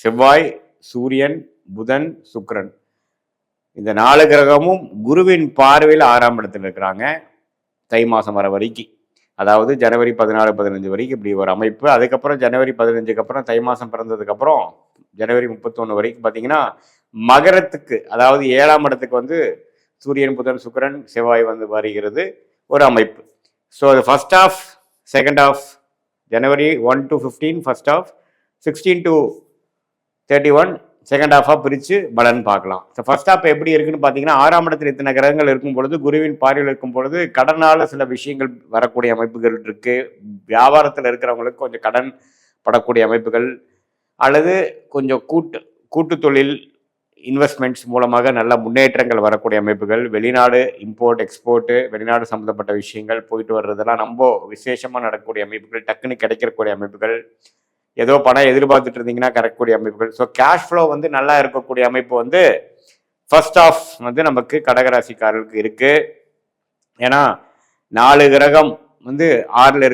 செவ்வாய் சூரியன் புதன் சுக்ரன் இந்த நாலு கிரகமும் குருவின் பார்வையில் ஆறாம் இடத்துல இருக்கிறாங்க. தை மாதம் வர வரைக்கும். அதாவது ஜனவரி பதினாலு பதினஞ்சு வரைக்கும் இப்படி ஒரு அமைப்பு. அதுக்கப்புறம் ஜனவரி பதினஞ்சுக்கு அப்புறம் தை மாதம் பிறந்ததுக்கப்புறம் ஜனவரி முப்பத்தொன்று வரைக்கும் பார்த்தீங்கன்னா மகரத்துக்கு அதாவது ஏழாம் இடத்துக்கு வந்து சூரியன் புதன் சுக்கரன் செவ்வாய் வந்து வருகிறது ஒரு அமைப்பு. ஸோ அது first of second of January one to fifteen first of sixteen to thirty one second ஹாஃபாக பிரித்து பலன் பார்க்கலாம். ஸோ ஃபர்ஸ்ட் ஹாஃப் எப்படி இருக்குன்னு பார்த்தீங்கன்னா ஆறாம் இடத்துல இத்தனை கிரகங்கள் இருக்கும் பொழுது குருவின் பார்வையில் இருக்கும் பொழுது கடனால் சில விஷயங்கள் வரக்கூடிய அமைப்புகள் இருக்குது வியாபாரத்தில் இருக்கிறவங்களுக்கு கொஞ்சம் கடன் படக்கூடிய அமைப்புகள் அல்லது கொஞ்சம் கூட்டு கூட்டு தொழில் இன்வெஸ்ட்மெண்ட்ஸ் மூலமாக நல்ல முன்னேற்றங்கள் வரக்கூடிய அமைப்புகள் வெளிநாடு இம்போர்ட் எக்ஸ்போர்ட்டு வெளிநாடு சம்மந்தப்பட்ட விஷயங்கள் போயிட்டு வர்றதெல்லாம் ரொம்ப விசேஷமாக நடக்கக்கூடிய அமைப்புகள் டக்குன்னு கிடைக்கக்கூடிய அமைப்புகள் ஏதோ பணம் எதிர்பார்த்துட்டு இருந்தீங்கன்னா கிடைக்கக்கூடிய அமைப்புகள். ஸோ கேஷ் ஃப்ளோ வந்து நல்லா இருக்கக்கூடிய அமைப்பு வந்து ஃபர்ஸ்ட் ஆஃப் வந்து நமக்கு கடகராசிக்காரர்களுக்கு இருக்கு. ஏன்னா நாலு கிரகம் வந்து ஆறில்